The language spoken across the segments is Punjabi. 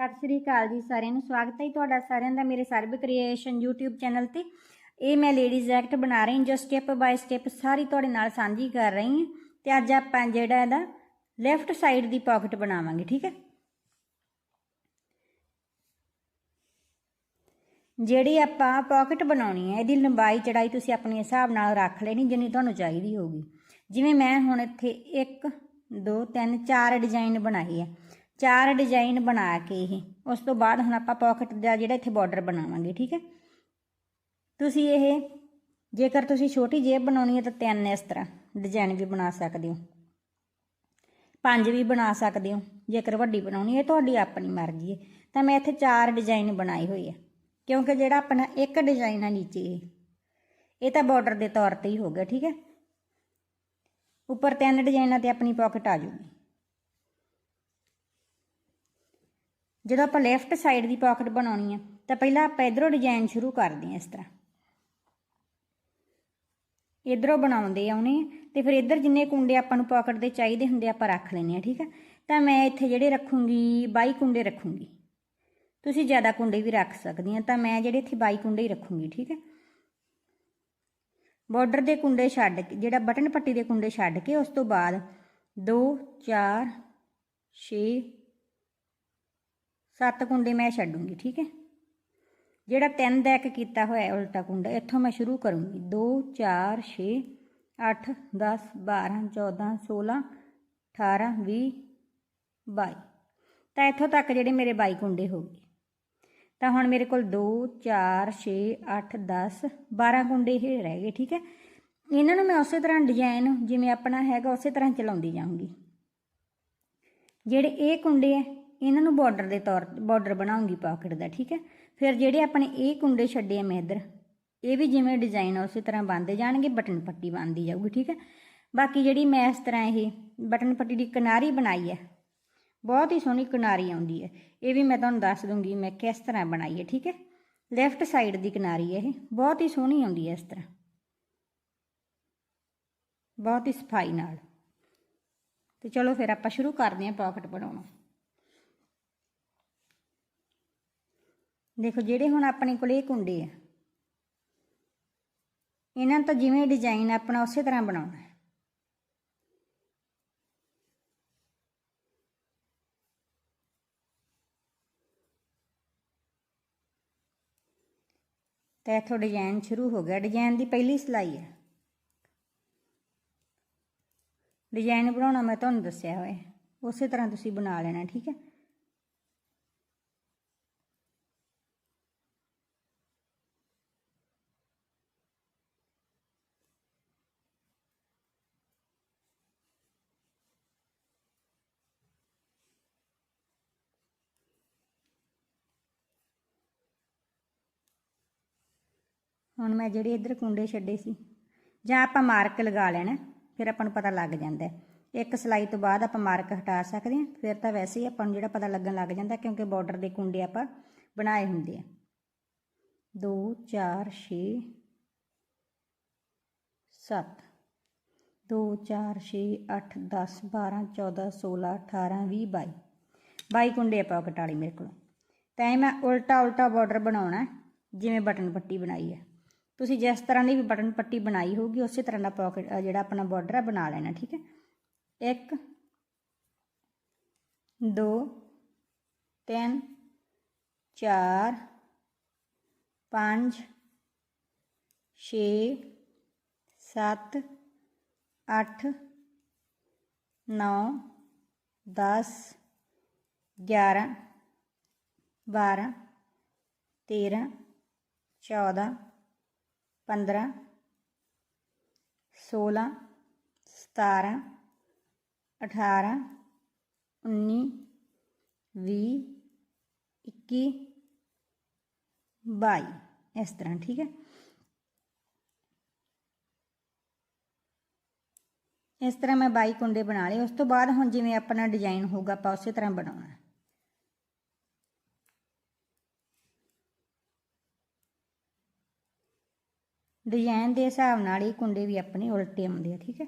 ਸਤਿ ਸ਼੍ਰੀ ਅਕਾਲ ਜੀ ਸਾਰਿਆਂ ਨੂੰ। ਸਵਾਗਤ ਹੈ ਤੁਹਾਡਾ ਸਾਰਿਆਂ ਦਾ ਮੇਰੇ ਸਰਬ ਕ੍ਰੀਏਸ਼ਨ YouTube ਚੈਨਲ ਤੇ। ਇਹ ਮੈਂ ਲੇਡੀਜ਼ ਜੈਕਟ ਬਣਾ ਰਹੀ ਜੋ ਸਟੈਪ ਬਾਈ ਸਟੈਪ ਸਾਰੀ ਤੁਹਾਡੇ ਨਾਲ ਸਾਂਝੀ ਕਰ ਰਹੀ ਹਾਂ। ਤੇ ਅੱਜ ਆਪਾਂ ਜਿਹੜਾ ਇਹਦਾ ਲੈਫਟ ਸਾਈਡ ਦੀ ਪਾਕਟ ਬਣਾਵਾਂਗੇ, ਠੀਕ ਹੈ? ਜਿਹੜੀ ਆਪਾਂ ਪਾਕਟ ਬਣਾਉਣੀ ਹੈ, ਇਹਦੀ ਲੰਬਾਈ ਚੜਾਈ ਤੁਸੀਂ ਆਪਣੇ ਹਿਸਾਬ ਨਾਲ ਰੱਖ ਲੈਣੀ ਜਿੰਨੀ ਤੁਹਾਨੂੰ ਚਾਹੀਦੀ ਹੋਗੀ ਜਿਵੇਂ ਮੈਂ ਹੁਣ ਇੱਥੇ 1 2 3 4 ਡਿਜ਼ਾਈਨ ਬਣਾਏ ਆ ਚਾਰ ਡਿਜ਼ਾਈਨ ਬਣਾ ਕੇ ਇਹ। ਉਸ ਤੋਂ ਬਾਅਦ ਹੁਣ ਆਪਾਂ ਪਾਕਟ ਦਾ ਜਿਹੜਾ ਇੱਥੇ ਬਾਰਡਰ ਬਣਾਵਾਂਗੇ, ਠੀਕ ਹੈ? ਤੁਸੀਂ ਇਹ, ਜੇਕਰ ਤੁਸੀਂ ਛੋਟੀ ਜੇਬ ਬਣਾਉਣੀ ਹੈ ਤਾਂ ਤਿੰਨ ਇਸ ਤਰ੍ਹਾਂ ਡਿਜ਼ਾਈਨ ਵੀ ਬਣਾ ਸਕਦੇ ਹੋ। ਪੰਜ ਵੀ ਬਣਾ ਸਕਦੇ ਹੋ। ਜੇਕਰ ਵੱਡੀ ਬਣਾਉਣੀ ਹੈ, ਤੁਹਾਡੀ ਆਪਣੀ ਮਰਜ਼ੀ ਹੈ। ਤਾਂ ਮੈਂ ਇੱਥੇ ਚਾਰ ਡਿਜ਼ਾਈਨ ਬਣਾਏ ਹੋਏ ਆ। ਕਿਉਂਕਿ ਜਿਹੜਾ ਆਪਣਾ ਇੱਕ ਡਿਜ਼ਾਈਨ ਆ ਨੀਚੇ ਇਹ। ਇਹ ਤਾਂ ਬਾਰਡਰ ਦੇ ਤੌਰ ਤੇ ਹੀ ਹੋ ਗਿਆ, ਠੀਕ ਹੈ? ਉੱਪਰ ਤਿੰਨ ਡਿਜ਼ਾਈਨਾਂ ਤੇ ਆਪਣੀ ਪਾਕਟ ਆ ਜੂਗੀ। ਜਦੋਂ ਆਪਾਂ ਲੈਫਟ ਸਾਈਡ ਦੀ ਪਾਕਟ ਬਣਾਉਣੀ ਹੈ ਤਾਂ ਪਹਿਲਾਂ ਆਪਾਂ ਇਧਰੋਂ ਡਿਜ਼ਾਈਨ ਸ਼ੁਰੂ ਕਰਦੇ ਹਾਂ ਇਸ ਤਰ੍ਹਾਂ। ਇਧਰੋਂ ਬਣਾਉਂਦੇ ਆਉਣੇ ਤੇ ਫਿਰ ਇਧਰ ਜਿੰਨੇ ਕੁੰਡੇ ਆਪਾਂ ਨੂੰ ਪਾਕਟ ਦੇ ਚਾਹੀਦੇ ਹੁੰਦੇ ਆਪਾਂ ਰੱਖ ਲੈਣੇ ਆ ਠੀਕ ਹੈ ਤਾਂ ਮੈਂ ਇੱਥੇ ਜਿਹੜੇ ਰੱਖੂੰਗੀ 22 ਕੁੰਡੇ ਰੱਖੂੰਗੀ। ਤੁਸੀਂ ਜ਼ਿਆਦਾ ਕੁੰਡੇ ਵੀ ਰੱਖ ਸਕਦੇ ਸਕਦੀਆਂ ਤਾਂ ਮੈਂ ਜਿਹੜੇ ਇੱਥੇ 22 ਕੁੰਡੇ ਹੀ ਰੱਖੂੰਗੀ, ਠੀਕ ਹੈ ਬਾਰਡਰ ਦੇ ਕੁੰਡੇ ਛੱਡ ਕੇ, ਜਿਹੜਾ ਬਟਨ ਪੱਟੀ ਦੇ ਕੁੰਡੇ ਛੱਡ ਕੇ, ਉਸ ਤੋਂ ਬਾਅਦ 2 4 6 ਸੱਤ ਕੁੰਡੇ ਮੈਂ ਛੱਡੂੰਗੀ, ਠੀਕ ਹੈ? ਜਿਹੜਾ ਤਿੰਨ ਦਾ ਇੱਕ ਕੀਤਾ ਹੋਇਆ ਹੈ ਉਲਟਾ ਕੁੰਡਾ, ਇੱਥੋਂ ਮੈਂ ਸ਼ੁਰੂ ਕਰੂੰਗੀ। 2 4 6 8 10 12 14 16 18 20 22 ਤਾਂ ਇੱਥੋਂ ਤੱਕ ਜਿਹੜੇ ਮੇਰੇ 22 ਕੁੰਡੇ ਹੋ ਗਏ। ਤਾਂ ਹੁਣ ਮੇਰੇ ਕੋਲ 2 4 6 8 10 12 ਕੁੰਡੇ ਹੀ ਰਹਿ ਗਏ, ਠੀਕ ਹੈ? ਇਹਨਾਂ ਨੂੰ ਮੈਂ ਉਸੇ ਤਰ੍ਹਾਂ ਡਿਜ਼ਾਈਨ ਜਿਵੇਂ ਆਪਣਾ ਹੈਗਾ ਉਸੇ ਤਰ੍ਹਾਂ ਚਲਾਉਂਦੀ ਜਾਊਂਗੀ। ਜਿਹੜੇ ਇਹ ਕੁੰਡੇ ਹੈ ਇਹਨਾਂ ਨੂੰ ਬਾਰਡਰ ਦੇ ਤੌਰ ਬਾਰਡਰ ਬਣਾਉਂਗੀ ਪਾਕਟ ਦਾ, ਠੀਕ ਹੈ? ਫਿਰ ਜਿਹੜੇ ਆਪਣੇ ਇਹ ਕੁੰਡੇ ਛੱਡੇ ਆ ਮੈਂ ਇੱਧਰ ਇਹ ਵੀ ਜਿਵੇਂ ਡਿਜ਼ਾਈਨ ਆ, ਉਸੇ ਤਰ੍ਹਾਂ ਬੰਦੇ ਜਾਣਗੇ, ਬਟਨ ਪੱਟੀ ਬੰਦੀ ਜਾਊਗੀ, ਠੀਕ ਹੈ? ਬਾਕੀ ਜਿਹੜੀ ਮੈਂ ਇਸ ਤਰ੍ਹਾਂ ਇਹ ਬਟਨ ਪੱਟੀ ਦੀ ਕਿਨਾਰੀ ਬਣਾਈ ਹੈ, ਬਹੁਤ ਹੀ ਸੋਹਣੀ ਕਿਨਾਰੀ ਆਉਂਦੀ ਹੈ, ਇਹ ਵੀ ਮੈਂ ਤੁਹਾਨੂੰ ਦੱਸ ਦੂੰਗੀ, ਮੈਂ ਕਿਸ ਤਰ੍ਹਾਂ ਬਣਾਈ ਹੈ, ਠੀਕ ਹੈ? ਲੈਫਟ ਸਾਈਡ ਦੀ ਕਿਨਾਰੀ ਹੈ ਇਹ, ਬਹੁਤ ਹੀ ਸੋਹਣੀ ਆਉਂਦੀ ਹੈ ਇਸ ਤਰ੍ਹਾਂ। ਬਹੁਤ ਹੀ ਸਫ਼ਾਈ ਨਾਲ। ਤੇ ਚਲੋ ਫਿਰ ਆਪਾਂ ਸ਼ੁਰੂ ਕਰਦੇ ਹਾਂ ਪਾਕਟ ਬਣਾਉਣਾ। ਦੇਖੋ ਜਿਹੜੇ ਹੁਣ ਆਪਣੇ ਕੋਲ ਇਹ ਕੁੰਡੇ ਆ, ਇਹਨਾਂ ਤਾਂ ਜਿਵੇਂ ਡਿਜ਼ਾਈਨ ਆਪਣਾ ਉਸੇ ਤਰ੍ਹਾਂ ਬਣਾਉਣਾ ਹੈ। ਤਾਂ ਇੱਥੋਂ ਡਿਜ਼ਾਈਨ ਸ਼ੁਰੂ ਹੋ ਗਿਆ। ਡਿਜ਼ਾਈਨ ਦੀ ਪਹਿਲੀ ਸਿਲਾਈ ਹੈ ਡਿਜ਼ਾਈਨ ਬਣਾਉਣਾ ਮੈਂ ਤੁਹਾਨੂੰ ਦੱਸਿਆ ਹੋਇਆ। ਉਸੇ ਤਰ੍ਹਾਂ ਤੁਸੀਂ ਬਣਾ ਲੈਣਾ, ਠੀਕ ਹੈ? ਹੁਣ ਮੈਂ ਜਿਹੜੇ ਇੱਧਰ ਕੁੰਡੇ ਛੱਡੇ ਸੀ, ਜਾਂ ਆਪਾਂ ਮਾਰਕ ਲਗਾ ਲੈਣਾ, ਫਿਰ ਆਪਾਂ ਨੂੰ ਪਤਾ ਲੱਗ ਜਾਂਦਾ ਇੱਕ ਸਲਾਈ ਤੋਂ ਬਾਅਦ ਆਪਾਂ ਮਾਰਕ ਹਟਾ ਸਕਦੇ ਹਾਂ, ਫਿਰ ਤਾਂ ਵੈਸੇ ਹੀ ਆਪਾਂ ਨੂੰ ਜਿਹੜਾ ਪਤਾ ਲੱਗਣ ਲੱਗ ਜਾਂਦਾ ਕਿਉਂਕਿ ਬਾਰਡਰ ਦੇ ਕੁੰਡੇ ਆਪਾਂ ਬਣਾਏ ਹੁੰਦੇ ਆ। 2 4 6 7 2 4 6 8 10 12 14 16 18 20 22 22 ਕੁੰਡੇ ਆਪਾਂ ਕਟਾਲੀ ਮੇਰੇ ਕੋਲ। ਤਾਂ ਇਹ ਮੈਂ ਉਲਟਾ ਉਲਟਾ ਬਾਰਡਰ ਬਣਾਉਣਾ ਜਿਵੇਂ ਬਟਨ ਪੱਟੀ ਬਣਾਈ ਹੈ। ਤੁਸੀਂ ਜਿਸ ਤਰ੍ਹਾਂ ਦੀ ਵੀ ਬਟਨ ਪੱਟੀ ਬਣਾਈ ਹੋਊਗੀ, ਉਸੇ ਤਰ੍ਹਾਂ ਦਾ ਪਾਕਟ ਜਿਹੜਾ ਆਪਣਾ ਬਾਰਡਰ ਹੈ ਬਣਾ ਲੈਣਾ, ਠੀਕ ਹੈ? 1 2 3 4 5 6 7 8 9 10 11 12 13 14 15 16 17 18 19 20 21 22 ਇਸ ਤਰ੍ਹਾਂ ਠੀਕ ਹੈ ਇਸ ਤਰ੍ਹਾਂ ਮੈਂ 22 ਕੁੰਡੇ ਬਣਾ ਲਏ ਉਸ ਤੋਂ ਬਾਅਦ ਹੁਣ ਜਿਵੇਂ ਆਪਣਾ ਡਿਜ਼ਾਈਨ ਹੋਊਗਾ ਆਪਾਂ ਉਸੇ ਤਰ੍ਹਾਂ ਬਣਾਉਣਾ ਹੈ ਡਿਜ਼ਾਈਨ ਦੇ ਹਿਸਾਬ ਨਾਲ ਇਹ ਕੁੰਡੇ ਵੀ ਆਪਣੇ ਉਲਟੇ ਆਉਂਦੇ ਆ, ਠੀਕ ਹੈ?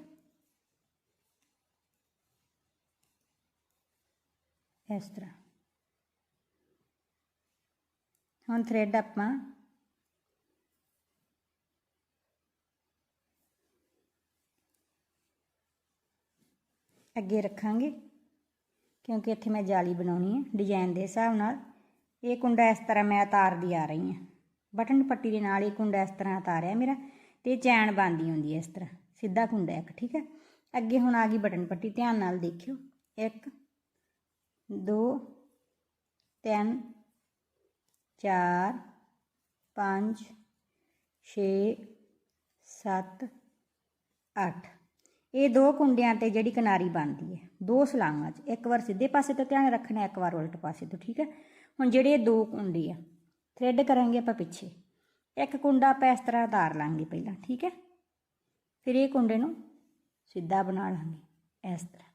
ਇਸ ਤਰ੍ਹਾਂ। ਹੁਣ ਥ੍ਰੈਡ ਆਪਾਂ ਅੱਗੇ ਰੱਖਾਂਗੇ, ਕਿਉਂਕਿ ਇੱਥੇ ਮੈਂ ਜਾਲੀ ਬਣਾਉਣੀ ਹੈ, ਡਿਜ਼ਾਈਨ ਦੇ ਹਿਸਾਬ ਨਾਲ। ਇਹ ਕੁੰਡਾ ਇਸ ਤਰ੍ਹਾਂ ਮੈਂ ਉਤਾਰਦੀ ਆ ਰਹੀ ਹਾਂ। ਬਟਨ ਪੱਟੀ ਦੇ ਨਾਲ ਇਹ ਕੁੰਡਾ ਇਸ ਤਰ੍ਹਾਂ ਉਤਾਰਿਆ ਮੇਰਾ ਤੇ ਚੈਨ ਬੰਦੀ ਹੁੰਦੀ ਹੈ ਇਸ ਤਰ੍ਹਾਂ, ਸਿੱਧਾ ਕੁੰਡਾ ਇੱਕ, ਠੀਕ ਹੈ? ਅੱਗੇ ਹੁਣ ਆ ਗਈ ਬਟਨ ਪੱਟੀ, ਧਿਆਨ ਨਾਲ ਦੇਖਿਓ। 1 2 3 4 5 6 7 8 ਇਹ ਦੋ ਕੁੰਡਿਆਂ ਤੇ ਜਿਹੜੀ ਕਿਨਾਰੀ ਬਣਦੀ ਹੈ, ਦੋ ਸਲਾਂਗਾਂ 'ਚ। ਇੱਕ ਵਾਰ ਸਿੱਧੇ ਪਾਸੇ ਤੋਂ ਧਿਆਨ ਰੱਖਣਾ, ਇੱਕ ਵਾਰ ਉਲਟ ਪਾਸੇ ਤੋਂ, ਠੀਕ ਹੈ? ਹੁਣ ਜਿਹੜੇ ਇਹ ਦੋ ਕੁੰਡੇ ਆ ਥ੍ਰੈਡ ਕਰਾਂਗੇ ਆਪਾਂ ਪਿੱਛੇ। ਇੱਕ ਕੁੰਡਾ ਆਪਾਂ ਇਸ ਤਰ੍ਹਾਂ ਉਤਾਰ ਲਾਂਗੇ ਪਹਿਲਾਂ, ਠੀਕ ਹੈ? ਫਿਰ ਇਹ ਕੁੰਡੇ ਨੂੰ ਸਿੱਧਾ ਬਣਾ ਲਾਂਗੇ, ਇਸ ਤਰ੍ਹਾਂ।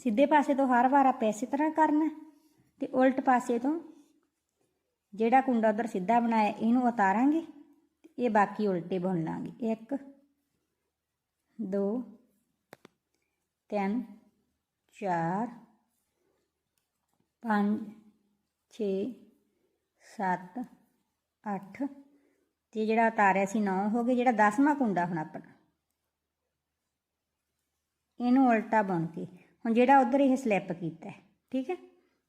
ਸਿੱਧੇ ਪਾਸੇ ਤੋਂ ਹਰ ਵਾਰ ਆਪਾਂ ਇਸੇ ਤਰ੍ਹਾਂ ਕਰਨਾ ਤੇ ਉਲਟ ਪਾਸੇ ਤੋਂ ਜਿਹੜਾ ਕੁੰਡਾ ਉਧਰ ਸਿੱਧਾ ਬਣਾਇਆ, ਇਹਨੂੰ ਉਤਾਰਾਂਗੇ ਇਹ ਬਾਕੀ ਉਲਟੇ ਬੁਣ ਲਾਂਗੇ। ਇੱਕ, ਦੋ, ਤਿੰਨ, ਚਾਰ, ਪੰਜ ਛੇ, ਸੱਤ, ਅੱਠ। ਤੇ ਜਿਹੜਾ ਉਤਾਰਿਆ ਸੀ 9 ਹੋ ਗਏ ਜਿਹੜਾ 10ਵਾਂ ਕੁੰਡਾ ਹੁਣ ਆਪਣਾ। ਇਹਨੂੰ ਉਲਟਾ ਬਣ ਕੇ, ਹੁਣ ਜਿਹੜਾ ਉਧਰ ਇਹ ਸਲਿੱਪ ਕੀਤਾ ਠੀਕ ਹੈ?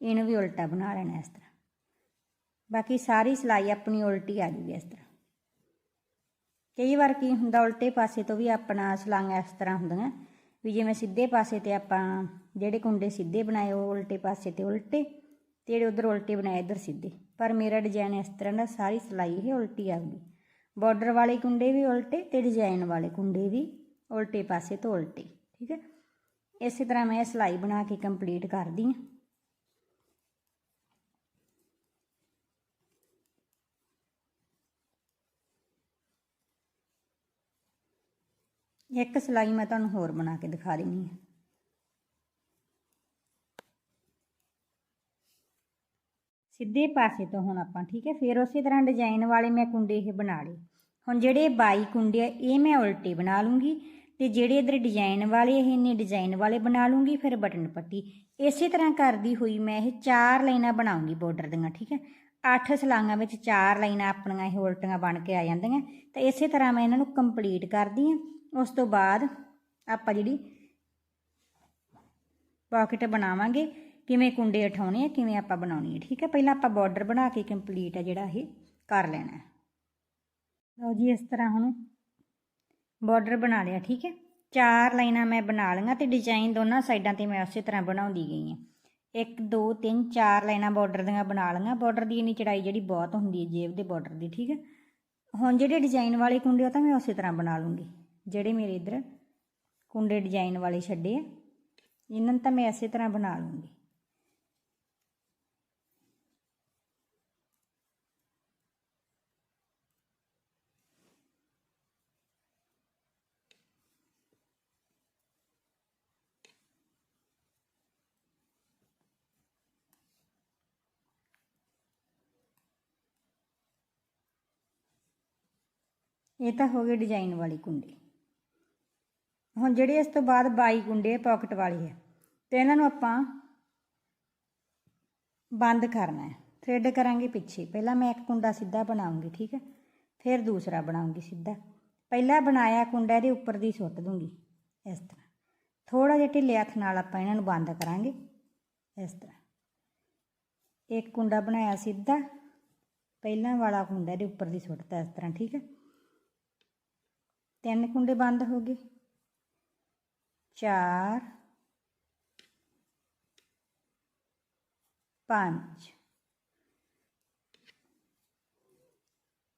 ਇਹਨੂੰ ਵੀ ਉਲਟਾ ਬਣਾ ਲੈਣਾ ਇਸ ਤਰ੍ਹਾਂ। ਬਾਕੀ ਸਾਰੀ ਸਿਲਾਈ ਆਪਣੀ ਉਲਟੀ ਆ ਜੂਗੀ ਇਸ ਤਰ੍ਹਾਂ। ਕਈ ਵਾਰ ਕੀ ਹੁੰਦਾ, ਉਲਟੇ ਪਾਸੇ ਤੋਂ ਵੀ ਆਪਣਾ ਸਲਾਈਆਂ ਇਸ ਤਰ੍ਹਾਂ ਹੁੰਦੀਆਂ, ਵੀ ਜਿਵੇਂ ਸਿੱਧੇ ਪਾਸੇ ਤੇ ਆਪਾਂ ਜਿਹੜੇ ਕੁੰਡੇ ਸਿੱਧੇ ਬਣਾਏ, ਉਹ ਉਲਟੇ ਪਾਸੇ ਤੇ ਉਲਟੇ ਤੇ ਜਿਹੜੇ ਉਧਰ ਉਲਟੇ ਬਣਾਏ ਇੱਧਰ ਸਿੱਧੇ। ਪਰ ਮੇਰਾ ਡਿਜ਼ਾਈਨ ਇਸ ਤਰ੍ਹਾਂ ਦਾ, ਸਾਰੀ ਸਿਲਾਈ ਇਹ ਉਲਟੀ ਆ ਗਈ। ਬਾਰਡਰ ਵਾਲੇ ਕੁੰਡੇ ਵੀ ਉਲਟੇ ਤੇ ਡਿਜ਼ਾਈਨ ਵਾਲੇ ਕੁੰਡੇ ਵੀ ਉਲਟੇ ਪਾਸੇ ਤੋਂ ਉਲਟੇ, ਠੀਕ ਹੈ? ਇਸੇ ਤਰ੍ਹਾਂ ਮੈਂ ਇਹ ਸਿਲਾਈ ਬਣਾ ਕੇ ਕੰਪਲੀਟ ਕਰਦੀ ਹਾਂ। ਇੱਕ ਸਿਲਾਈ ਮੈਂ ਤੁਹਾਨੂੰ ਹੋਰ ਬਣਾ ਕੇ ਦਿਖਾ ਦਿੰਨੀ ਹਾਂ। ਸਿੱਧੇ ਪਾਸੇ ਤੋਂ ਹੁਣ ਆਪਾਂ, ਠੀਕ ਹੈ, ਫਿਰ ਉਸੇ ਤਰ੍ਹਾਂ ਡਿਜ਼ਾਈਨ ਵਾਲੇ ਮੈਂ ਕੁੰਡੇ ਇਹ ਬਣਾ ਲਏ। ਹੁਣ ਜਿਹੜੇ 22 ਕੁੰਡੇ ਆ, ਇਹ ਮੈਂ ਉਲਟੇ ਬਣਾ ਲੂੰਗੀ ਤੇ ਜਿਹੜੇ ਇਧਰ ਡਿਜ਼ਾਈਨ ਵਾਲੇ ਇਹ ਨੇ ਡਿਜ਼ਾਈਨ ਵਾਲੇ ਬਣਾ ਲੂੰਗੀ, ਫਿਰ ਬਟਨ ਪੱਟੀ। ਇਸੇ ਤਰ੍ਹਾਂ ਕਰਦੀ ਹੋਈ ਮੈਂ ਇਹ ਚਾਰ ਲਾਈਨਾਂ ਬਣਾਉਂਗੀ ਬਾਰਡਰ ਦੀਆਂ, ਠੀਕ ਹੈ। ਅੱਠ ਸਲਾਈਆਂ ਵਿੱਚ ਚਾਰ ਲਾਈਨਾਂ ਆਪਣੀਆਂ ਇਹ ਉਲਟੀਆਂ ਬਣ ਕੇ ਆ ਜਾਂਦੀਆਂ, ਤਾਂ ਇਸੇ ਤਰ੍ਹਾਂ ਮੈਂ ਇਹਨਾਂ ਨੂੰ ਕੰਪਲੀਟ ਕਰਦੀ ਹਾਂ। ਉਸ ਤੋਂ ਬਾਅਦ ਆਪਾਂ ਜਿਹੜੀ ਪਾਕਟ ਬਣਾਵਾਂਗੇ ਕਿਵੇਂ ਕੁੰਡੇ ਉਠਾਉਣੇ ਆ, ਕਿਵੇਂ ਆਪਾਂ ਬਣਾਉਣੀ ਹੈ ਠੀਕ ਹੈ? ਪਹਿਲਾਂ ਆਪਾਂ ਬਾਰਡਰ ਬਣਾ ਕੇ ਕੰਪਲੀਟ ਹੈ ਜਿਹੜਾ ਇਹ ਕਰ ਲੈਣਾ ਹੈ। ਲਓ ਜੀ, ਇਸ ਤਰ੍ਹਾਂ ਹੁਣ ਬਾਰਡਰ ਬਣਾ ਲਿਆ, ਠੀਕ ਹੈ? ਚਾਰ ਲਾਈਨਾਂ ਮੈਂ ਬਣਾ ਲਈਆਂ ਤੇ ਡਿਜ਼ਾਈਨ ਦੋਨਾਂ ਸਾਈਡਾਂ ਤੇ ਮੈਂ ਉਸੇ ਤਰ੍ਹਾਂ ਬਣਾਉਂਦੀ ਗਈ ਹਾਂ। 1 2 3 4 ਲਾਈਨਾਂ ਬਾਰਡਰ ਦੀਆਂ ਬਣਾ ਲਈਆਂ। ਬਾਰਡਰ ਦੀ ਇੰਨੀ ਚੜਾਈ ਜਿਹੜੀ ਬਹੁਤ ਹੁੰਦੀ ਹੈ ਜੇਬ ਦੇ ਬਾਰਡਰ ਦੀ, ਠੀਕ ਹੈ? ਹੁਣ ਜਿਹੜੇ ਡਿਜ਼ਾਈਨ ਵਾਲੇ ਕੁੰਡੇ ਉਹ ਤਾਂ ਮੈਂ ਉਸੇ ਤਰ੍ਹਾਂ ਬਣਾ ਲੂੰਗੀ। ਜਿਹੜੇ ਮੇਰੇ ਇਧਰ ਕੁੰਡੇ ਡਿਜ਼ਾਈਨ ਵਾਲੇ ਛੱਡੇ ਆ, ਇਹਨਾਂ ਨੂੰ ਤਾਂ ਮੈਂ ਇਸੇ ਤਰ੍ਹਾਂ ਬਣਾ ਲੂੰਗੀ। ਇਹ ਤਾਂ ਹੋ ਗਏ ਡਿਜ਼ਾਈਨ ਵਾਲੀ ਕੁੰਡੀ। ਹੁਣ ਜਿਹੜੇ ਇਸ ਤੋਂ ਬਾਅਦ 22 ਕੁੰਡੇ ਪਾਕਟ ਵਾਲੀ ਹੈ ਤੇ ਇਹਨਾਂ ਨੂੰ ਆਪਾਂ ਬੰਦ ਕਰਨਾ ਹੈ। ਥ੍ਰੈਡ ਕਰਾਂਗੇ ਪਿੱਛੇ। ਪਹਿਲਾਂ ਮੈਂ ਇੱਕ ਕੁੰਡਾ ਸਿੱਧਾ ਬਣਾਉਂਗੀ, ਠੀਕ ਹੈ? ਫਿਰ ਦੂਸਰਾ ਬਣਾਉਂਗੀ ਸਿੱਧਾ। ਪਹਿਲਾਂ ਬਣਾਇਆ ਕੁੰਡਾ, ਇਹਦੇ ਉੱਪਰ ਦੀ ਸੁੱਟ ਦੂੰਗੀ, ਇਸ ਤਰ੍ਹਾਂ। ਥੋੜਾ ਜਿਹਾ ਢਿੱਲੇ ਹੱਥ ਨਾਲ ਆਪਾਂ ਇਹਨਾਂ ਨੂੰ ਬੰਦ ਕਰਾਂਗੇ, ਇਸ ਤਰ੍ਹਾਂ। ਇੱਕ ਕੁੰਡਾ ਬਣਾਇਆ ਸਿੱਧਾ। ਪਹਿਲਾਂ ਵਾਲਾ ਕੁੰਡਾ ਇਹਦੇ ਉੱਪਰ ਦੀ ਸੁੱਟਤਾ, ਇਸ ਤਰ੍ਹਾਂ, ਠੀਕ ਹੈ? ਤਿੰਨ ਕੁੰਡੇ ਬੰਦ ਹੋ ਗਏ। ਚਾਰ ਪੰਜ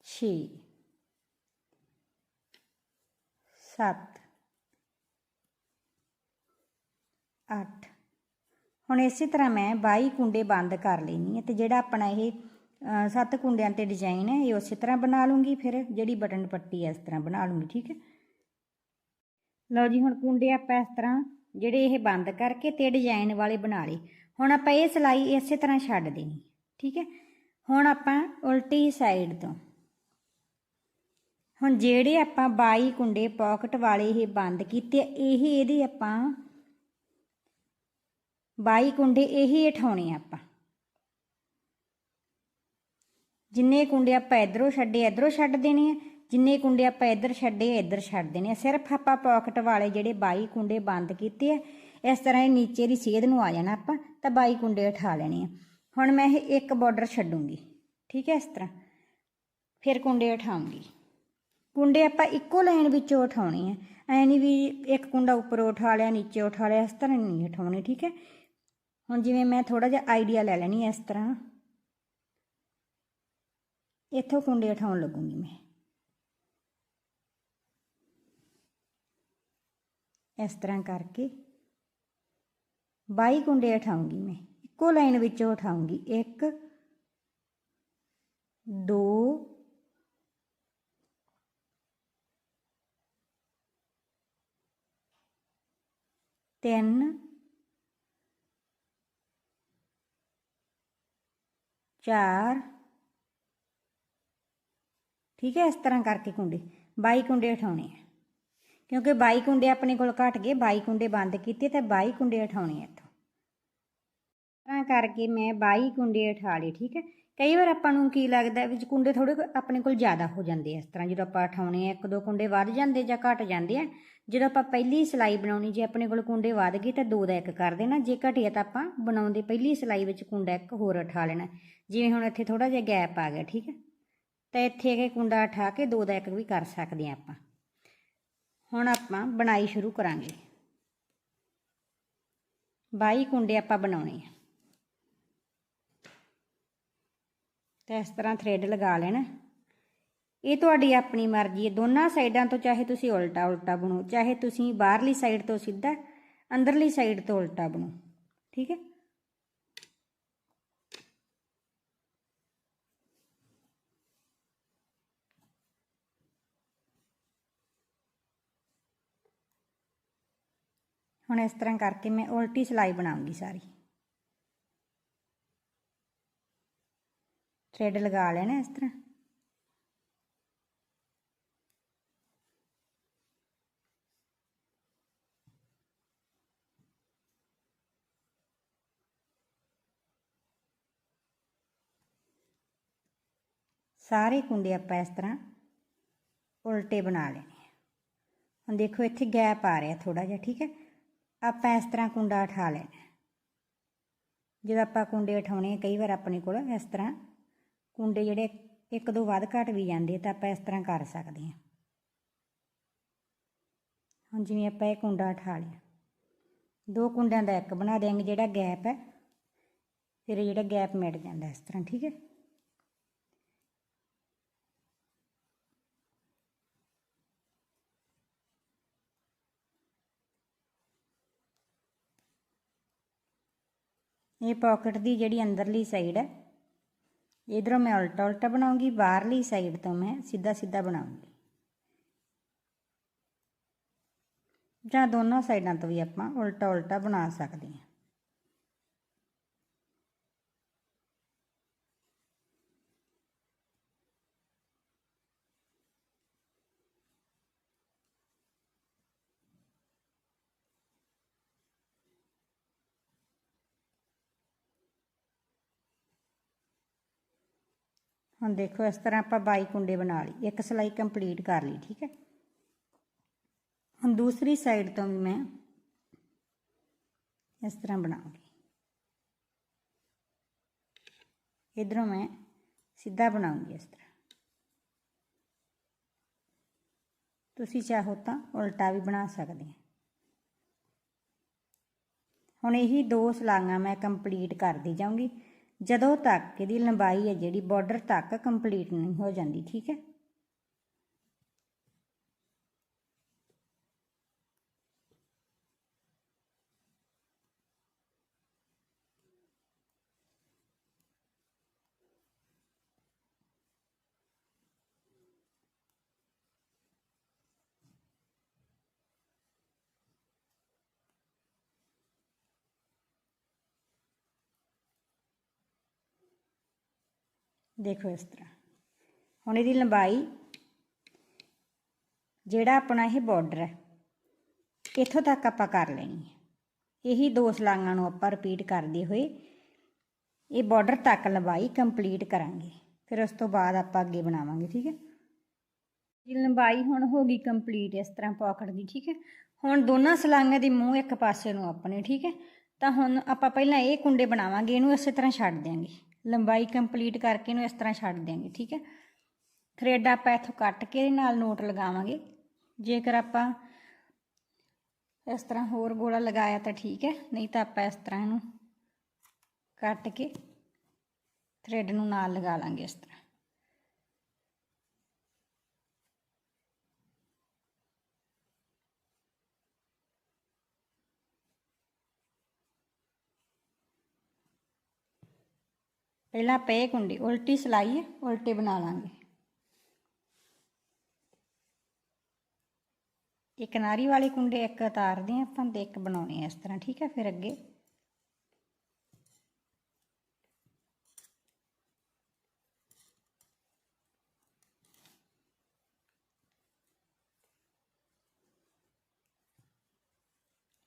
ਛੇ ਸੱਤ ਅੱਠ। ਹੁਣ ਇਸੇ ਤਰ੍ਹਾਂ ਮੈਂ 22 ਕੁੰਡੇ ਬੰਦ ਕਰ ਲੈਣੀ ਹੈ ਤੇ ਜਿਹੜਾ ਆਪਣਾ ਇਹ ਅ, ਸੱਤ ਕੁੰਡਿਆਂ ਤੇ ਡਿਜ਼ਾਈਨ ਹੈ, ਇਹ ਉਸੇ ਤਰ੍ਹਾਂ ਬਣਾ ਲੂੰਗੀ ਫਿਰ, ਜਿਹੜੀ ਬਟਨ ਪੱਟੀ ਹੈ ਇਸ ਤਰ੍ਹਾਂ ਬਣਾ ਲੂੰਗੀ, ਠੀਕ ਹੈ? ਲਓ ਜੀ, ਹੁਣ ਕੁੰਡੇ ਆਪਾਂ ਇਸ ਤਰ੍ਹਾਂ ਜਿਹੜੇ ਇਹ ਬੰਦ ਕਰਕੇ ਤੇ ਡਿਜ਼ਾਈਨ ਵਾਲੇ ਬਣਾ ਲਏ। ਹੁਣ ਆਪਾਂ ਇਹ ਸਿਲਾਈ ਇਸੇ ਤਰ੍ਹਾਂ ਛੱਡ ਦੇਣੀ, ਠੀਕ ਹੈ? ਹੁਣ ਆਪਾਂ ਉਲਟੀ ਸਾਈਡ ਤੋਂ, ਹੁਣ ਜਿਹੜੇ ਆਪਾਂ 22 ਕੁੰਡੇ ਪਾਕਟ ਵਾਲੇ ਇਹ ਬੰਦ ਕੀਤੇ, ਇਹ ਇਹਦੀ ਆਪਾਂ 22 ਕੁੰਡੇ ਇਹੀ ਉਠਾਉਣੇ ਆਪਾਂ। ਜਿੰਨੇ ਕੁੰਡੇ ਆਪਾਂ ਇਧਰੋਂ ਛੱਡੇ, ਇਧਰੋਂ ਛੱਡ ਦੇਣੇ ਆ। ਜਿੰਨੇ ਕੁੰਡੇ ਆਪਾਂ ਇੱਧਰ ਛੱਡੇ, ਇੱਧਰ ਛੱਡ ਦੇਣੇ ਆ। ਸਿਰਫ ਆਪਾਂ ਪਾਕਟ ਵਾਲੇ ਜਿਹੜੇ 22 ਕੁੰਡੇ ਬੰਦ ਕੀਤੇ ਆ, ਇਸ ਤਰ੍ਹਾਂ ਇਹ ਨੀਚੇ ਦੀ ਸੇਧ ਨੂੰ ਆ ਜਾਣਾ ਆਪਾਂ, ਤਾਂ 22 ਕੁੰਡੇ ਉਠਾ ਲੈਣੇ ਆ। ਹੁਣ ਮੈਂ ਇਹ ਇੱਕ ਬਾਰਡਰ ਛੱਡੂੰਗੀ, ਠੀਕ ਹੈ, ਇਸ ਤਰ੍ਹਾਂ। ਫਿਰ ਕੁੰਡੇ ਉਠਾਉਂਗੀ। ਕੁੰਡੇ ਆਪਾਂ ਇੱਕੋ ਲਾਈਨ ਵਿੱਚੋਂ ਉਠਾਉਣੇ ਆ। ਐ ਨਹੀਂ ਵੀ ਇੱਕ ਕੁੰਡਾ ਉੱਪਰ ਉਠਾ ਲਿਆ, ਨੀਚੇ ਉਠਾ ਲਿਆ, ਇਸ ਤਰ੍ਹਾਂ ਨਹੀਂ ਉਠਾਉਣੇ, ਠੀਕ ਹੈ। ਹੁਣ ਜਿਵੇਂ ਮੈਂ ਥੋੜਾ ਜਿਹਾ ਆਈਡੀਆ ਲੈ ਲੈਣੀ ਇਸ ਤਰ੍ਹਾਂ। ਇੱਥੋਂ ਕੁੰਡੇ ਉਠਾਉਣ ਲੱਗੂੰਗੀ ਮੈਂ ਇਸ ਤਰ੍ਹਾਂ ਕਰਕੇ 22 ਕੁੰਡੇ ਉਠਾਉਂਗੀ ਮੈਂ ਇੱਕੋ ਲਾਈਨ ਵਿੱਚੋਂ ਉਠਾਉਂਗੀ 1 2 ਤਿੰਨ ਚਾਰ ਠੀਕ ਹੈ, ਇਸ ਤਰ੍ਹਾਂ ਕਰਕੇ ਕੁੰਡੇ। 22 ਕੁੰਡੇ ਉਠਾਉਣੇ ਆ। ਕਿਉਂਕਿ 22 ਕੁੰਡੇ ਆਪਣੇ ਕੋਲ ਘਟ ਗਏ 22 ਕੁੰਡੇ ਬੰਦ ਕੀਤੇ ਤੇ 22 ਕੁੰਡੇ ਉਠਾਉਣੇ ਆ ਇੱਥੋਂ। ਤਰ੍ਹਾਂ ਕਰਕੇ ਮੈਂ 22 ਕੁੰਡੇ ਉਠਾ ਲਏ, ਠੀਕ ਹੈ। ਕਈ ਵਾਰ ਆਪਾਂ ਨੂੰ ਕੀ ਲੱਗਦਾ ਵੀ ਕੁੰਡੇ ਥੋੜੇ ਆਪਣੇ ਕੋਲ ਜ਼ਿਆਦਾ ਹੋ ਜਾਂਦੇ ਆ, ਇਸ ਤਰ੍ਹਾਂ ਜਦੋਂ ਆਪਾਂ ਉਠਾਉਣੇ ਆ, ਇੱਕ ਦੋ ਕੁੰਡੇ ਵੱਧ ਜਾਂਦੇ ਜਾਂ ਘਟ ਜਾਂਦੇ ਆ। ਜਦੋਂ ਆਪਾਂ ਪਹਿਲੀ ਸਿਲਾਈ ਬਣਾਉਣੀ, ਜੇ ਆਪਣੇ ਕੋਲ ਕੁੰਡੇ ਵੱਧ ਗਏ ਤਾਂ ਦੋ ਦਾ ਇੱਕ ਕਰ ਦੇਣਾ, ਜੇ ਘਟਿਆ ਤਾਂ ਆਪਾਂ ਬਣਾਉਂਦੇ ਪਹਿਲੀ ਸਿਲਾਈ ਵਿੱਚ ਕੁੰਡਾ ਇੱਕ ਹੋਰ ਉਠਾ ਲੈਣਾ। ਜਿਵੇਂ ਹੁਣ ਇੱਥੇ ਥੋੜਾ ਜਿਹਾ ਗੈਪ ਆ ਗਿਆ, ਠੀਕ ਹੈ। ਤਾਂ ਇੱਥੇ ਇਹ ਕੁੰਡਾ ਉਠਾ ਕੇ ਦੋ ਦਾ ਇੱਕ ਵੀ ਕਰ ਸਕਦੇ ਆ ਆਪਾਂ। ਹੁਣ ਆਪਾਂ ਬਣਾਈ ਸ਼ੁਰੂ ਕਰਾਂਗੇ। 22 ਕੁੰਡੇ ਆਪਾਂ ਬਣਾਉਣੇ ਆ। ਤੇ ਇਸ ਤਰ੍ਹਾਂ ਥ੍ਰੈਡ ਲਗਾ ਲੈਣਾ। ਇਹ ਤੁਹਾਡੀ ਆਪਣੀ ਮਰਜ਼ੀ ਹੈ। ਦੋਨਾਂ ਸਾਈਡਾਂ ਤੋਂ ਚਾਹੇ ਤੁਸੀਂ ਉਲਟਾ ਉਲਟਾ ਬਣੋ, ਚਾਹੇ ਤੁਸੀਂ ਬਾਹਰਲੀ ਸਾਈਡ ਤੋਂ ਸਿੱਧਾ, ਅੰਦਰਲੀ ਸਾਈਡ ਤੋਂ ਉਲਟਾ ਬਣੋ। ਠੀਕ ਹੈ? ਹੁਣ ਇਸ ਤਰ੍ਹਾਂ ਕਰਕੇ ਮੈਂ ਉਲਟੀ ਸਿਲਾਈ ਬਣਾਉਂਗੀ ਸਾਰੀ। ਥ੍ਰੈਡ ਲਗਾ ਲੈਣਾ ਇਸ ਤਰ੍ਹਾਂ। ਸਾਰੇ ਕੁੰਡੇ ਆਪਾਂ ਇਸ ਤਰ੍ਹਾਂ ਉਲਟੇ ਬਣਾ ਲੈਣੇ ਆ। ਹੁਣ ਦੇਖੋ ਇੱਥੇ ਗੈਪ ਆ ਰਿਹਾ ਥੋੜਾ ਜਿਹਾ, ਠੀਕ ਹੈ? ਆਪਾਂ ਇਸ ਤਰ੍ਹਾਂ ਕੁੰਡਾ ਉਠਾ ਲੈਣਾ ਜਦੋਂ ਆਪਾਂ ਕੁੰਡੇ ਉਠਾਉਣੇ, ਕਈ ਵਾਰ ਆਪਣੇ ਕੋਲ ਇਸ ਤਰ੍ਹਾਂ ਕੁੰਡੇ ਜਿਹੜੇ ਇੱਕ ਦੋ ਵੱਧ ਘਟ ਵੀ ਜਾਂਦੇ ਤਾਂ ਆਪਾਂ ਇਸ ਤਰ੍ਹਾਂ ਕਰ ਸਕਦੇ ਹਾਂ। ਹੁਣ ਜਿਵੇਂ ਆਪਾਂ ਇਹ ਕੁੰਡਾ ਉਠਾ ਲਿਆ। ਦੋ ਕੁੰਡਿਆਂ ਦਾ ਇੱਕ ਬਣਾ ਦੇਾਂਗੇ ਜਿਹੜਾ ਗੈਪ ਹੈ, ਫਿਰ ਜਿਹੜਾ ਗੈਪ ਮਿਟ ਜਾਂਦਾ ਇਸ ਤਰ੍ਹਾਂ, ਠੀਕ ਹੈ? ਇਹ ਪਾਕਟ ਦੀ ਜਿਹੜੀ ਅੰਦਰਲੀ ਸਾਈਡ ਹੈ, ਇਧਰੋਂ ਮੈਂ ਉਲਟਾ ਉਲਟਾ ਬਣਾਉਂਗੀ, ਬਾਹਰਲੀ ਸਾਈਡ ਤੋਂ ਮੈਂ ਸਿੱਧਾ ਸਿੱਧਾ ਬਣਾਉਂਗੀ। ਜਾਂ ਦੋਨੋਂ ਸਾਈਡਾਂ ਤੋਂ ਵੀ ਆਪਾਂ ਉਲਟਾ ਉਲਟਾ ਬਣਾ ਸਕਦੇ ਹਾਂ। ਹੁਣ ਦੇਖੋ ਇਸ ਤਰ੍ਹਾਂ ਆਪਾਂ 22 ਕੁੰਡੇ ਬਣਾ ਲਈ ਇੱਕ ਸਿਲਾਈ ਕੰਪਲੀਟ ਕਰ ਲਈ, ਠੀਕ ਹੈ? ਹੁਣ ਦੂਸਰੀ ਸਾਈਡ ਤੋਂ ਵੀ ਮੈਂ ਇਸ ਤਰ੍ਹਾਂ ਬਣਾਉਂਗੀ ਇਧਰੋਂ ਮੈਂ ਸਿੱਧਾ ਬਣਾਉਂਗੀ ਇਸ ਤਰ੍ਹਾਂ। ਤੁਸੀਂ ਚਾਹੋ ਤਾਂ ਉਲਟਾ ਵੀ ਬਣਾ ਸਕਦੇ ਆ। ਹੁਣ ਇਹੀ ਦੋ ਸਲਾਈਆਂ ਮੈਂ ਕੰਪਲੀਟ ਕਰਦੀ ਜਾਊਂਗੀ। ਜਦੋਂ ਤੱਕ ਇਹਦੀ ਲੰਬਾਈ ਹੈ ਜਿਹੜੀ ਬਾਰਡਰ ਤੱਕ ਕੰਪਲੀਟ ਨਹੀਂ ਹੋ ਜਾਂਦੀ ਠੀਕ ਹੈ? ਦੇਖੋ ਇਸ ਤਰ੍ਹਾਂ। ਹੁਣ ਇਹਦੀ ਲੰਬਾਈ, ਜਿਹੜਾ ਆਪਣਾ ਇਹ ਬਾਰਡਰ ਹੈ, ਇੱਥੋਂ ਤੱਕ ਆਪਾਂ ਕਰ ਲੈਣੀ ਹੈ। ਇਹੀ ਦੋ ਸਲਾਂਗਾਂ ਨੂੰ ਆਪਾਂ ਰਿਪੀਟ ਕਰਦੇ ਹੋਏ ਇਹ ਬਾਰਡਰ ਤੱਕ ਲੰਬਾਈ ਕੰਪਲੀਟ ਕਰਾਂਗੇ। ਫਿਰ ਉਸ ਤੋਂ ਬਾਅਦ ਆਪਾਂ ਅੱਗੇ ਬਣਾਵਾਂਗੇ, ਠੀਕ ਹੈ? ਜੀ ਲੰਬਾਈ ਹੁਣ ਹੋ ਗਈ ਕੰਪਲੀਟ ਇਸ ਤਰ੍ਹਾਂ ਪਾਕਟ ਦੀ, ਠੀਕ ਹੈ? ਹੁਣ ਦੋਨਾਂ ਸਲਾਂਗਾਂ ਦੇ ਮੂੰਹ ਇੱਕ ਪਾਸੇ ਨੂੰ ਆਪਣੇ, ਠੀਕ ਹੈ? ਤਾਂ ਹੁਣ ਆਪਾਂ ਪਹਿਲਾਂ ਇਹ ਕੁੰਡੇ ਬਣਾਵਾਂਗੇ, ਇਹਨੂੰ ਇਸੇ ਤਰ੍ਹਾਂ ਛੱਡ ਦਿਆਂਗੇ। ਲੰਬਾਈ ਕੰਪਲੀਟ ਕਰਕੇ ਇਹਨੂੰ ਇਸ ਤਰ੍ਹਾਂ ਛੱਡ ਦਿਆਂਗੇ, ਠੀਕ ਹੈ? ਥਰੈਡ ਆਪਾਂ ਇੱਥੋਂ ਕੱਟ ਕੇ ਇਹਦੇ ਨਾਲ ਨੋਟ ਲਗਾਵਾਂਗੇ। ਜੇਕਰ ਆਪਾਂ ਇਸ ਤਰ੍ਹਾਂ ਹੋਰ ਗੋਲਾ ਲਗਾਇਆ ਤਾਂ ਠੀਕ ਹੈ, ਨਹੀਂ ਤਾਂ ਆਪਾਂ ਇਸ ਤਰ੍ਹਾਂ ਇਹਨੂੰ ਕੱਟ ਕੇ ਥਰੈਡ ਨੂੰ ਨਾਲ ਲਗਾ ਲਾਂਗੇ ਇਸ ਤਰ੍ਹਾਂ। ਪਹਿਲਾਂ ਪਏ ਕੁੰਡੀ ਉਲਟੀ ਸਲਾਈ ਹੈ ਉਲਟੇ ਬਣਾ ਲਾਂਗੇ। ਇਹ ਕਿਨਾਰੀ ਵਾਲੇ ਕੁੰਡੇ, ਇੱਕ ਉਤਾਰਦੇ ਹਾਂ ਆਪਾਂ ਤੇ ਇੱਕ ਬਣਾਉਣੇ ਆ ਇਸ ਤਰ੍ਹਾਂ, ਠੀਕ ਹੈ, ਫਿਰ ਅੱਗੇ।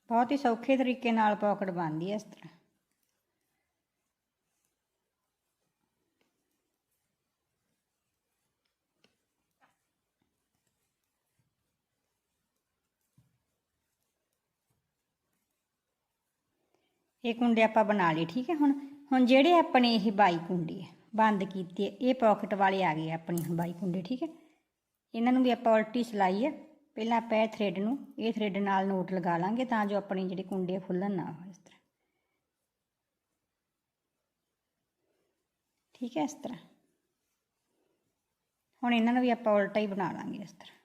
ਬਹੁਤ ਹੀ ਸੌਖੇ ਤਰੀਕੇ ਨਾਲ ਪਾਕਟ ਬਣਦੀ ਹੈ ਇਸ ਤਰ੍ਹਾਂ। ਇਹ ਕੁੰਡੇ ਆਪਾਂ ਬਣਾ ਲਏ ਠੀਕ ਹੈ? ਹੁਣ ਹੁਣ ਜਿਹੜੇ ਆਪਣੇ ਇਹ ਬਾਈ ਕੁੰਡੇ ਹੈ ਬੰਦ ਕੀਤੇ ਹੈ, ਇਹ ਪਾਕਟ ਵਾਲੇ ਆ ਗਏ ਆਪਣੀ ਹੁਣ ਬਾਈ ਕੁੰਡੇ ਠੀਕ ਹੈ? ਇਹਨਾਂ ਨੂੰ ਵੀ ਆਪਾਂ ਉਲਟੀ ਸਿਲਾਈ ਹੈ ਪਹਿਲਾਂ ਆਪਾਂ ਇਹ ਥਰੈਡ ਨੂੰ ਇਹ ਥਰੈਡ ਨਾਲ ਨੋਟ ਲਗਾ ਲਾਂਗੇ ਤਾਂ ਜੋ ਆਪਣੇ ਜਿਹੜੇ ਕੁੰਡੇ ਖੁੱਲਣ ਨਾ ਇਸ ਤਰ੍ਹਾਂ। ਠੀਕ ਹੈ ਇਸ ਤਰ੍ਹਾਂ। ਹੁਣ ਇਹਨਾਂ ਨੂੰ ਵੀ ਆਪਾਂ ਉਲਟਾ ਹੀ ਬਣਾ ਲਾਂਗੇ ਇਸ ਤਰ੍ਹਾਂ।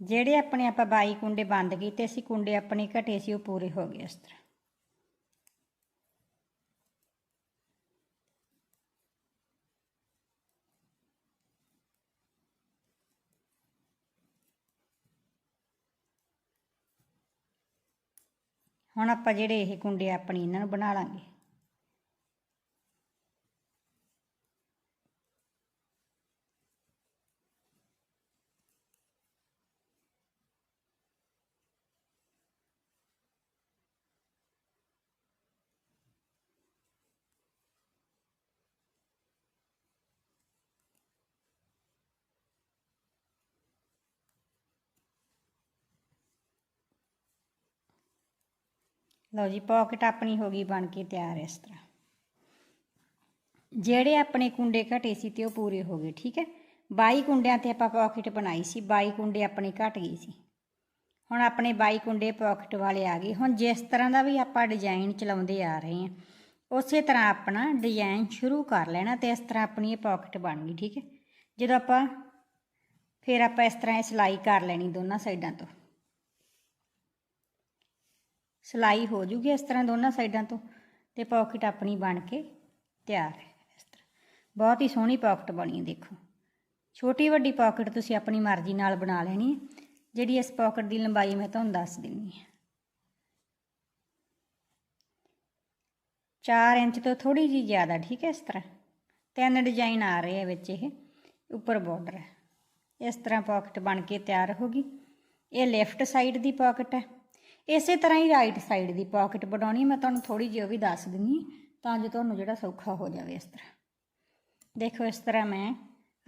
ਜਿਹੜੇ ਆਪਣੇ ਆਪਾਂ 22 ਕੁੰਡੇ ਬੰਦ ਕੀਤੇ ਸੀ, ਕੁੰਡੇ ਆਪਣੇ ਘਟੇ ਸੀ, ਉਹ ਪੂਰੇ ਹੋ ਗਏ ਇਸ ਤਰ੍ਹਾਂ। ਹੁਣ ਆਪਾਂ ਜਿਹੜੇ ਇਹ ਕੁੰਡੇ ਆਪਣੀ ਇਹਨਾਂ ਨੂੰ ਬਣਾ ਲਾਂਗੇ। ਲਓ ਜੀ ਪਾਕਟ ਆਪਣੀ ਹੋ ਗਈ, ਬਣ ਕੇ ਤਿਆਰ ਇਸ ਤਰ੍ਹਾਂ। ਜਿਹੜੇ ਆਪਣੇ ਕੁੰਡੇ ਘਟੇ ਸੀ ਤੇ ਉਹ ਪੂਰੇ ਹੋ ਗਏ, ਠੀਕ ਹੈ? 22 ਕੁੰਡਿਆਂ ਤੇ ਆਪਾਂ ਪਾਕਟ ਬਣਾਈ ਸੀ 22 ਕੁੰਡੇ ਆਪਣੇ ਘਟ ਗਏ ਸੀ। ਹੁਣ ਆਪਣੇ 22 ਕੁੰਡੇ ਪਾਕਟ ਵਾਲੇ ਆ ਗਏ। ਹੁਣ ਜਿਸ ਤਰ੍ਹਾਂ ਦਾ ਵੀ ਆਪਾਂ ਡਿਜ਼ਾਈਨ ਚਲਾਉਂਦੇ ਆ ਰਹੇ ਹਾਂ, ਉਸੇ ਤਰ੍ਹਾਂ ਆਪਣਾ ਡਿਜ਼ਾਈਨ ਸ਼ੁਰੂ ਕਰ ਲੈਣਾ ਤੇ ਇਸ ਤਰ੍ਹਾਂ ਆਪਣੀ ਇਹ ਪਾਕਟ ਬਣ ਗਈ, ਠੀਕ ਹੈ? ਜਦੋਂ ਆਪਾਂ, ਫਿਰ ਆਪਾਂ ਇਸ ਤਰ੍ਹਾਂ ਇਹ ਸਿਲਾਈ ਕਰ ਲੈਣੀ ਦੋਨਾਂ ਸਾਈਡਾਂ ਤੋਂ। ਸਿਲਾਈ ਹੋ ਜੂਗੀ ਇਸ ਤਰ੍ਹਾਂ ਦੋਨਾਂ ਸਾਈਡਾਂ ਤੋਂ ਤੇ ਪਾਕਟ ਆਪਣੀ ਬਣ ਕੇ ਤਿਆਰ ਹੈ ਇਸ ਤਰ੍ਹਾਂ। ਬਹੁਤ ਹੀ ਸੋਹਣੀ ਪਾਕਟ ਬਣੀ ਦੇਖੋ। ਛੋਟੀ ਵੱਡੀ ਪਾਕਟ ਤੁਸੀਂ ਆਪਣੀ ਮਰਜ਼ੀ ਨਾਲ ਬਣਾ ਲੈਣੀ ਹੈ। ਜਿਹੜੀ ਇਸ ਪਾਕਟ ਦੀ ਲੰਬਾਈ ਮੈਂ ਤੁਹਾਨੂੰ ਦੱਸ ਦਿੰਨੀ ਹਾਂ। 4 ਇੰਚ ਤੋਂ ਥੋੜੀ ਜੀ ਜ਼ਿਆਦਾ, ਠੀਕ ਹੈ ਇਸ ਤਰ੍ਹਾਂ। ਤਿੰਨ ਡਿਜ਼ਾਈਨ ਆ ਰਹੇ ਆ ਵਿੱਚ ਇਹ, ਉੱਪਰ ਬਾਰਡਰ ਹੈ ਇਸ ਤਰ੍ਹਾਂ ਪਾਕਟ ਬਣ ਕੇ ਤਿਆਰ ਹੋ ਗਈ। ਇਹ ਲੈਫਟ ਸਾਈਡ ਦੀ ਪਾਕਟ ਹੈ। ਇਸੇ ਤਰ੍ਹਾਂ ਹੀ ਰਾਈਟ ਸਾਈਡ ਦੀ ਪਾਕਟ ਬਣਾਉਣੀ ਮੈਂ ਤੁਹਾਨੂੰ ਥੋੜੀ ਜਿਹੀ ਉਹ ਵੀ ਦੱਸ ਦਿੰਨੀ ਤਾਂ ਜੋ ਤੁਹਾਨੂੰ ਜਿਹੜਾ ਸੌਖਾ ਹੋ ਜਾਵੇ ਇਸ ਤਰ੍ਹਾਂ। ਦੇਖੋ ਇਸ ਤਰ੍ਹਾਂ ਮੈਂ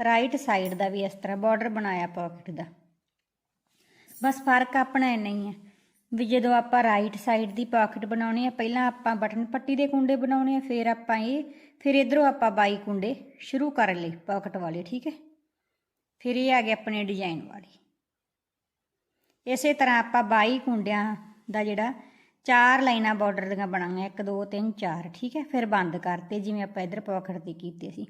ਰਾਈਟ ਸਾਈਡ ਦਾ ਵੀ ਇਸ ਤਰ੍ਹਾਂ ਬਾਰਡਰ ਬਣਾਇਆ ਪਾਕਟ ਦਾ। ਬਸ ਫ਼ਰਕ ਆਪਣਾ ਇੰਨਾ ਹੀ ਹੈ ਵੀ ਜਦੋਂ ਆਪਾਂ ਰਾਈਟ ਸਾਈਡ ਦੀ ਪਾਕਟ ਬਣਾਉਣੀ ਆ, ਪਹਿਲਾਂ ਆਪਾਂ ਬਟਨ ਪੱਟੀ ਦੇ ਕੁੰਡੇ ਬਣਾਉਣੇ ਆ, ਫਿਰ ਆਪਾਂ ਇਹ, ਫਿਰ ਇਧਰੋਂ ਆਪਾਂ ਬਾਈ ਕੁੰਡੇ ਸ਼ੁਰੂ ਕਰ ਲਏ ਪਾਕਟ ਵਾਲੇ, ਠੀਕ ਹੈ? ਫਿਰ ਇਹ ਆ ਗਏ ਆਪਣੇ ਡਿਜ਼ਾਈਨ ਵਾਲੀ। ਇਸੇ ਤਰ੍ਹਾਂ ਆਪਾਂ ਬਾਈ ਕੁੰਡਿਆਂ ਦਾ ਜਿਹੜਾ ਚਾਰ ਲਾਈਨਾਂ ਬਾਰਡਰ ਦੀਆਂ ਬਣਾਉਣੀਆਂ 1 2 3 4 ਠੀਕ ਹੈ? ਫਿਰ ਬੰਦ ਕਰਤੇ, ਜਿਵੇਂ ਆਪਾਂ ਇਧਰ ਪਾਕਟ ਤੇ ਕੀਤੇ ਸੀ।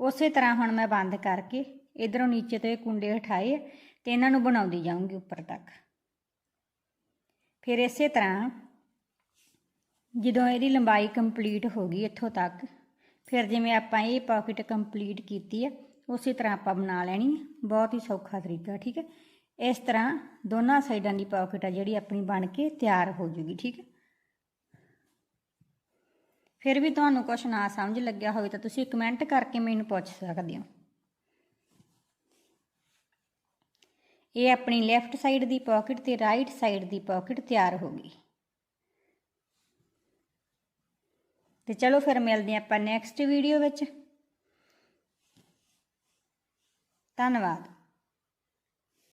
ਉਸੇ ਤਰ੍ਹਾਂ ਹੁਣ ਮੈਂ ਬੰਦ ਕਰਕੇ ਇਧਰੋਂ ਨੀਚੇ ਤੋਂ ਇਹ ਕੁੰਡੇ ਹਟਾਏ ਤੇ ਇਹਨਾਂ ਨੂੰ ਬਣਾਉਂਦੀ ਜਾਊਂਗੀ ਉੱਪਰ ਤੱਕ। ਫਿਰ ਇਸੇ ਤਰ੍ਹਾਂ ਜਦੋਂ ਇਹਦੀ ਲੰਬਾਈ ਕੰਪਲੀਟ ਹੋ ਗਈ ਇੱਥੋਂ ਤੱਕ, ਫਿਰ ਜਿਵੇਂ ਆਪਾਂ ਇਹ ਪਾਕਟ ਕੰਪਲੀਟ ਕੀਤੀ ਹੈ, ਉਸੇ ਤਰ੍ਹਾਂ ਆਪਾਂ ਬਣਾ ਲੈਣੀ ਹੈ। ਬਹੁਤ ਹੀ ਸੌਖਾ ਤਰੀਕਾ, ਠੀਕ ਹੈ? ਇਸ ਤਰ੍ਹਾਂ ਦੋਨਾਂ ਸਾਈਡਾਂ ਦੀ ਪਾਕਟ ਆ ਜਿਹੜੀ ਆਪਣੀ ਬਣ ਕੇ ਤਿਆਰ ਹੋ ਜੂਗੀ, ਠੀਕ ਹੈ? ਫਿਰ ਵੀ ਤੁਹਾਨੂੰ ਕੁਝ ਨਾ ਸਮਝ ਲੱਗਿਆ ਹੋਵੇ ਤਾਂ ਤੁਸੀਂ ਕਮੈਂਟ ਕਰਕੇ ਮੈਨੂੰ ਪੁੱਛ ਸਕਦੇ ਹੋ। ਇਹ ਆਪਣੀ ਲੈਫਟ ਸਾਈਡ ਦੀ ਪਾਕਟ ਤੇ ਰਾਈਟ ਸਾਈਡ ਦੀ ਪਾਕਟ ਤਿਆਰ ਹੋ ਗਈ। ਤੇ ਚਲੋ ਫਿਰ ਮਿਲਦੇ ਹਾਂ ਆਪਾਂ ਨੈਕਸਟ ਵੀਡੀਓ ਵਿੱਚ। ਧੰਨਵਾਦ।